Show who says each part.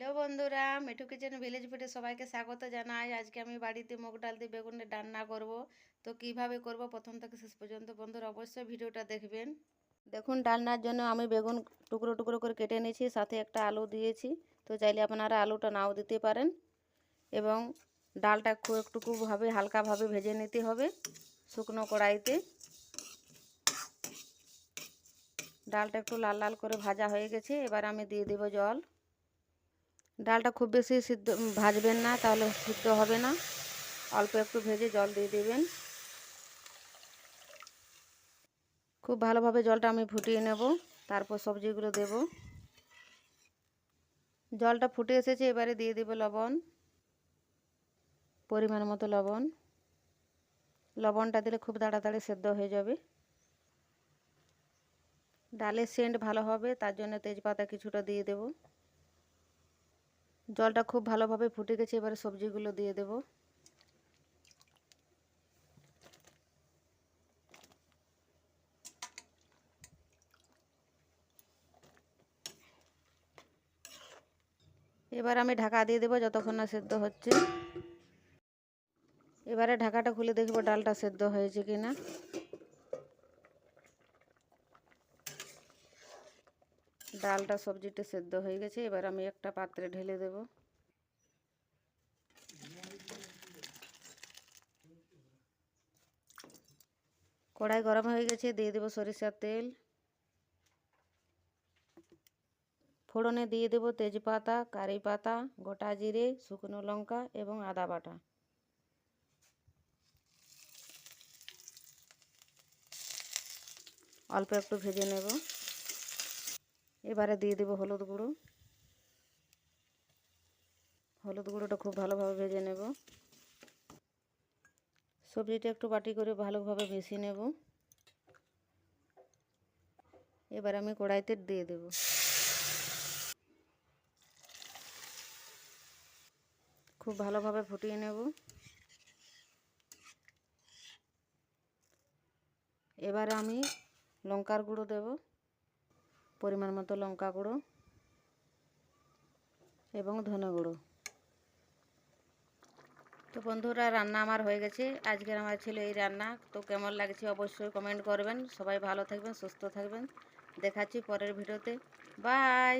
Speaker 1: Hello বন্ধুরা, Mithu kitchen village ফুডে সবাইকে স্বাগত জানাই। আজকে আমি বাড়িতে মুগ ডাল দিয়ে বেগুনের রান্না করব। তো কীভাবে করব? প্রথম থেকে শেষ পর্যন্ত বন্ধুরা অবশ্যই ভিডিওটা দেখবেন। দেখুন, ডালনার জন্য আমি বেগুন টুকরো টুকরো করে কেটে নিয়েছি, সাথে একটা আলু দিয়েছি। তো চাইলে আপনারা আলুটা নাও দিতে পারেন এবং ডালটা খুব একটুকুভাবে হালকাভাবে ভেজে নিতে হবে শুকনো কড়াইতে। ডালটা একটু লাল লাল করে ভাজা হয়ে গেছে, এবার আমি দিয়ে দেবো জল। ডালটা খুব বেশি সিদ্ধ ভাজবেন না, তাহলে সিদ্ধ হবে না। অল্প একটু ভেজে জল দিয়ে দেবেন। খুব ভালোভাবে জলটা আমি ফুটিয়ে নেব, তারপর সবজিগুলো দেব। জলটা ফুটে এসেছে, এবারে দিয়ে দেবো লবণ, পরিমাণ মতো লবণ। লবণটা দিলে খুব তাড়াতাড়ি সেদ্ধ হয়ে যাবে। ডালের সেন্ট ভালো হবে, তার জন্য তেজপাতা কিছুটা দিয়ে দেব। জলটা খুব ভালোভাবে ফুটে গেছে, এবারে সবজিগুলো দিয়ে দেব। এবার আমি ঢাকা দিয়ে দেবো যতক্ষণ না সেদ্ধ হচ্ছে। এবারে ঢাকাটা খুলে দেখব ডালটা সেদ্ধ হয়েছে কি ডালটা সবজিটা সেদ্ধ হয়ে গেছে, এবার আমি একটা পাত্রে ঢেলে দেব। কড়াই গরম হয়ে গেছে, দিয়ে দেবো সরিষার তেল। ফোড়নে দিয়ে দেবো তেজপাতা কারি পাতা গোটা জিরে, শুকনো লঙ্কা এবং আদা বাটা। অল্প একটু ভেজে নেব। এবারে দিয়ে দেবো হলুদ গুঁড়ো। হলুদ গুঁড়োটা খুব ভালোভাবে ভেজে নেব। সবজিটা একটু বাটি করে ভালোভাবে মিশিয়ে নেব। এবার আমি কড়াইতে দিয়ে দেব। খুব ভালোভাবে ফুটিয়ে নেব। এবার আমি লঙ্কার গুঁড়ো দেব। পরিমাণ মতো লঙ্কা গুঁড়ো এবং ধনে গুঁড়ো। তো বন্ধুরা, রান্না আমার হয়ে গেছে। আজকের আমার ছিল এই রান্না। তো কেমন লাগছে অবশ্যই কমেন্ট করবেন। সবাই ভালো থাকবেন, সুস্থ থাকবেন। দেখাচ্ছি পরের ভিডিওতে। বাই!